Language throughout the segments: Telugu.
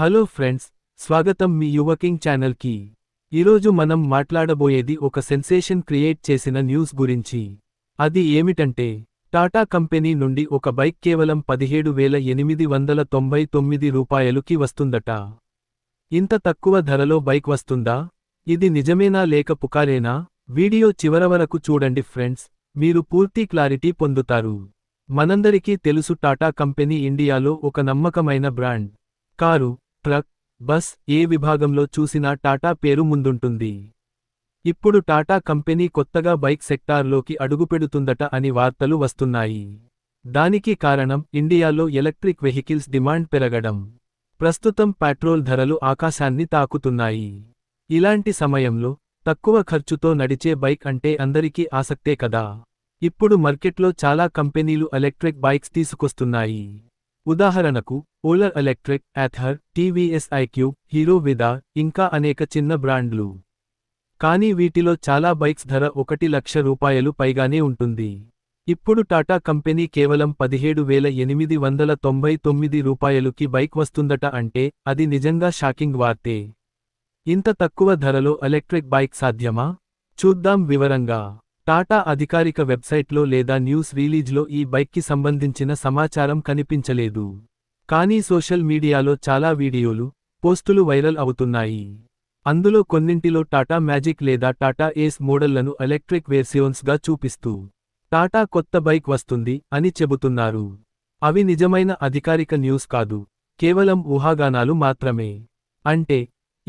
హలో ఫ్రెండ్స్ స్వాగతం మీ యువకింగ్ ఛానల్కి. ఈరోజు మనం మాట్లాడబోయేది ఒక సెన్సేషన్ క్రియేట్ చేసిన న్యూస్ గురించి. అది ఏమిటంటే టాటా కంపెనీ నుండి ఒక బైక్ కేవలం పదిహేడు వేల ఎనిమిది వందల తొంభై తొమ్మిది రూపాయలుకి వస్తుందట. ఇంత తక్కువ ధరలో బైక్ వస్తుందా? ఇది నిజమేనా లేక పుకారేనా? వీడియో చివర వరకు చూడండి ఫ్రెండ్స్ మీరు పూర్తి క్లారిటీ పొందుతారు. మనందరికీ తెలుసు టాటా కంపెనీ ఇండియాలో ఒక నమ్మకమైన బ్రాండ్. కారు ట్రక్ బస్ ఏ విభాగంలో చూసినా టాటా పేరు ముందుంటుంది. ఇప్పుడు టాటా కంపెనీ కొత్తగా బైక్ సెక్టార్లోకి అడుగుపెడుతుందట అని వార్తలు వస్తున్నాయి. దానికి కారణం ఇండియాలో ఎలక్ట్రిక్ వెహికల్స్ డిమాండ్ పెరగడం. ప్రస్తుతం పెట్రోల్ ధరలు ఆకాశాన్ని తాకుతున్నాయి. ఇలాంటి సమయంలో తక్కువ ఖర్చుతో నడిచే బైక్ అంటే అందరికీ ఆసక్తే కదా. ఇప్పుడు మార్కెట్లో చాలా కంపెనీలు ఎలక్ట్రిక్ బైక్స్ తీసుకొస్తున్నాయి. ఉదాహరణకు Ola electric Ather TVS iQube Hero Vida ఇంకా అనేక చిన్న బ్రాండ్లు. కానీ వీటిలో చాలా బైక్స్ ధర ఒకటి లక్ష రూపాయలు పైగానే ఉంటుంది. ఇప్పుడు టాటా కంపెనీ కేవలం పదిహేడు వేల ఎనిమిది వందల తొంభై తొమ్మిది రూపాయలుకి బైక్ వస్తుందట అంటే అది నిజంగా షాకింగ్ వార్తే. ఇంత తక్కువ ధరలో ఎలక్ట్రిక్ బైక్ సాధ్యమా? చూద్దాం వివరంగా. టాటా అధికారిక వెబ్సైట్లో లేదా న్యూస్ రిలీజ్లో ఈ బైక్కి సంబంధించిన సమాచారం కనిపించలేదు. కానీ సోషల్ మీడియాలో చాలా వీడియోలు పోస్టులు వైరల్ అవుతున్నాయి. అందులో కొన్నింటిలో టాటా మ్యాజిక్ లేదా టాటా ఏస్ మోడళ్ళను ఎలక్ట్రిక్ వేర్సియోన్స్గా చూపిస్తూ టాటా కొత్త బైక్ వస్తుంది అని చెబుతున్నారు. అవి నిజమైన అధికారిక న్యూస్ కాదు కేవలం ఊహాగానాలు మాత్రమే. అంటే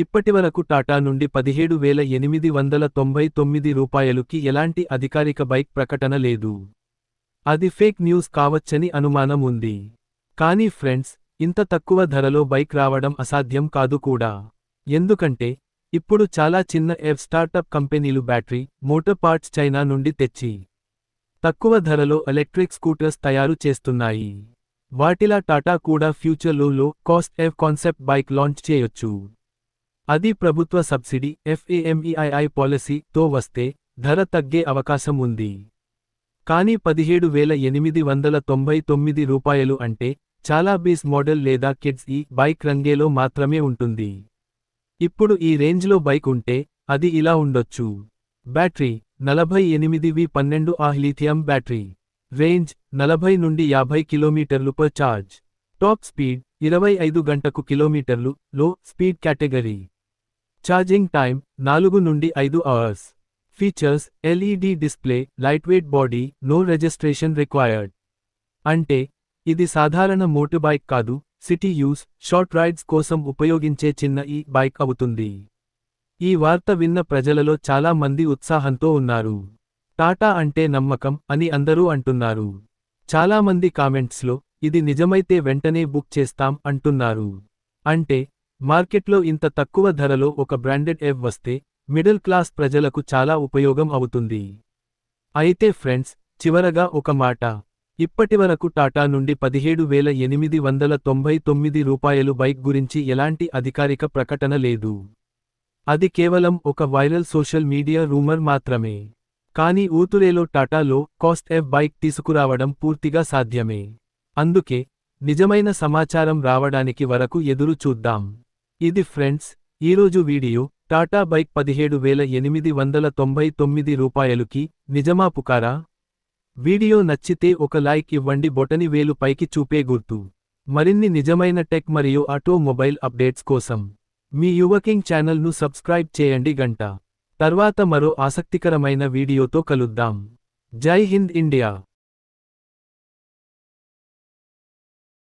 ఇప్పటివరకు టాటా నుండి పదిహేడు వేల ఎనిమిది వందల తొంభై తొమ్మిది రూపాయలుకి ఎలాంటి అధికారిక బైక్ ప్రకటన లేదు. అది ఫేక్ న్యూస్ కావచ్చని అనుమానం ఉంది. కానీ ఫ్రెండ్స్ ఇంత తక్కువ ధరలో బైక్ రావడం అసాధ్యం కాదు కూడా. ఎందుకంటే ఇప్పుడు చాలా చిన్న ఎఫ్ స్టార్టప్ కంపెనీలు బ్యాటరీ మోటార్ పార్ట్స్ చైనా నుండి తెచ్చి తక్కువ ధరలో ఎలక్ట్రిక్ స్కూటర్స్ తయారు చేస్తున్నాయి. వాటిలా టాటా కూడా ఫ్యూచర్లో low cost F concept bike launch చేయొచ్చు. అది ప్రభుత్వ సబ్సిడీ ఎఫ్ఏఎంఈఐఐ పాలసీతో వస్తే ధర తగ్గే అవకాశం ఉంది. కానీ పదిహేడు వేల ఎనిమిది వందల తొంభై తొమ్మిది రూపాయలు అంటే చాలా బీస్ మోడల్ లేదా కిడ్స్ ఈ బైక్ రంగేలో మాత్రమే ఉంటుంది. ఇప్పుడు ఈ రేంజ్లో బైక్ ఉంటే అది ఇలా ఉండొచ్చు. బ్యాటరీ నలభై ఎనిమిది వి పన్నెండు ఆ లిథియం బ్యాటరీ. రేంజ్ నలభై నుండి యాభై కిలోమీటర్లు పర్ ఛార్జ్ టాప్ స్పీడ్ ఇరవై ఐదు గంటకు కిలోమీటర్లు లో స్పీడ్ కేటగిరీ. ఛార్జింగ్ టైం నాలుగు నుండి ఐదు hours features LED display light weight body no registration required అంటే ఇది సాధారణ మోటార్ బైక్ కాదు సిటీ యూస్ షార్ట్ రైడ్స్ కోసం ఉపయోగించే చిన్న ఈ బైక్ అవుతుంది. ఈ వార్త విన్న ప్రజలలో చాలా మంది ఉత్సాహంతో ఉన్నారు. టాటా అంటే నమ్మకం అని అందరూ అంటున్నారు. చాలామంది కామెంట్స్లో ఇది నిజమైతే వెంటనే బుక్ చేస్తాం అంటున్నారు. అంటే మార్కెట్లో ఇంత తక్కువ ధరలో ఒక బ్రాండెడ్ ఎవ్ వస్తే మిడిల్ క్లాస్ ప్రజలకు చాలా ఉపయోగం అవుతుంది. అయితే ఫ్రెండ్స్ చివరగా ఒక మాట. ఇప్పటివరకు టాటా నుండి పదిహేడు వేల ఎనిమిది వందల తొంభై తొమ్మిది రూపాయలు బైక్ గురించి ఎలాంటి అధికారిక ప్రకటన లేదు. అది కేవలం ఒక వైరల్ సోషల్ మీడియా రూమర్ మాత్రమే. కానీ ఊతురేలో టాటాలో కాస్ట్ ఎఫ్ బైక్ తీసుకురావడం పూర్తిగా సాధ్యమే. అందుకే నిజమైన సమాచారం రావడానికి వరకు ఎదురు చూద్దాం. ఇది ఫ్రెండ్స్ ఈరోజు వీడియో టాటా బైక్ పదిహేడు వేల ఎనిమిది వందల తొంభై తొమ్మిది రూపాయలుకి నిజమా పుకారా? వీడియో నచ్చితే ఒక లైక్ ఇవ్వండి బొటని వేలు పైకి చూపే గుర్తు. మరిన్ని నిజమైన టెక్ మరియు ఆటోమొబైల్ అప్డేట్స్ కోసం మీ యువకింగ్ ఛానల్ను సబ్స్క్రైబ్ చేయండి గంట. తర్వాత మరో ఆసక్తికరమైన వీడియోతో కలుద్దాం. జై హింద్ ఇండియా.